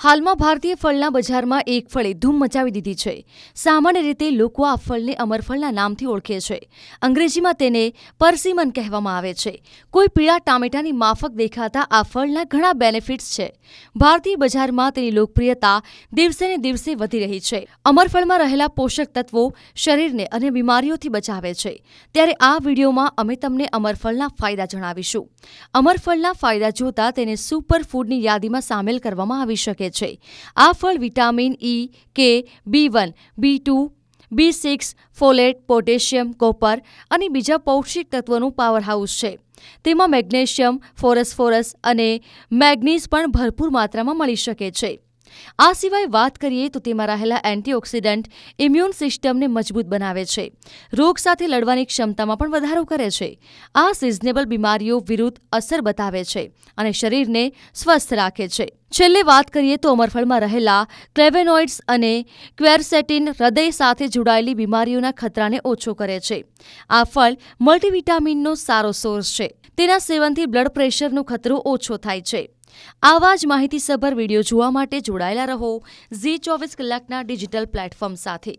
હાલમાં ભારતીય ફળના બજારમાં એક ફળે ધૂમ મચાવી દીધી છે. સામાન્ય રીતે લોકો આ ફળને અમરફળના નામથી ઓળખે છે. અંગ્રેજીમાં તેને પરસીમન કહેવામાં આવે છે. કોઈ પીળા ટામેટાની માફક દેખાતા આ ફળના ઘણા બેનિફિટ્સ છે. ભારતીય બજારમાં તેની લોકપ્રિયતા દિવસે ને દિવસે વધી રહી છે. અમરફળમાં રહેલા પોષક તત્વો શરીરને અને બીમારીઓથી બચાવે છે. ત્યારે આ વિડીયોમાં અમે તમને અમરફળના ફાયદા જણાવીશું. અમરફળના ફાયદા જોતા તેને સુપર ફૂડની યાદીમાં સામેલ કરવામાં આવી શકે છે. આ ફળ vitamin E K B one B two B six folate potassium copper અને બીજા પૌષ્ટિક તત્વોનું પાવરહાઉસ છે. તેમાં મેગ્નેશિયમ ફોરસફોરસ અને મેગ્નીઝ પણ ભરપૂર માત્રામાં મળી શકે છે. આ સિવાય વાત કરીએ તો તેમાં રહેલા એન્ટીઓક્સિડન્ટ ઇમ્યુન સિસ્ટમને મજબૂત બનાવે છે. રોગ સાથે લડવાની ક્ષમતામાં પણ વધારો કરે છે. આ સિઝનેબલ બીમારીઓ વિરુદ્ધ અસર બતાવે છે અને શરીરને સ્વસ્થ રાખે છે. છેલ્લે વાત કરીએ તો અમરફળમાં રહેલા ક્લેવેનોઇડ્સ અને ક્વેરસેટિન હૃદય સાથે જોડાયેલી બીમારીઓના ખતરાને ઓછો કરે છે. આ ફળ મલ્ટીવિટામિનનો સારો સોર્સ છે. તેના સેવનથી બ્લડ પ્રેશરનો ખતરો ઓછો થાય છે. આવા જ માહિતીસભર વીડિયો જોવા માટે જોડાયેલા રહો ઝી ચોવીસ કલાકના ડિજિટલ પ્લેટફોર્મ સાથે.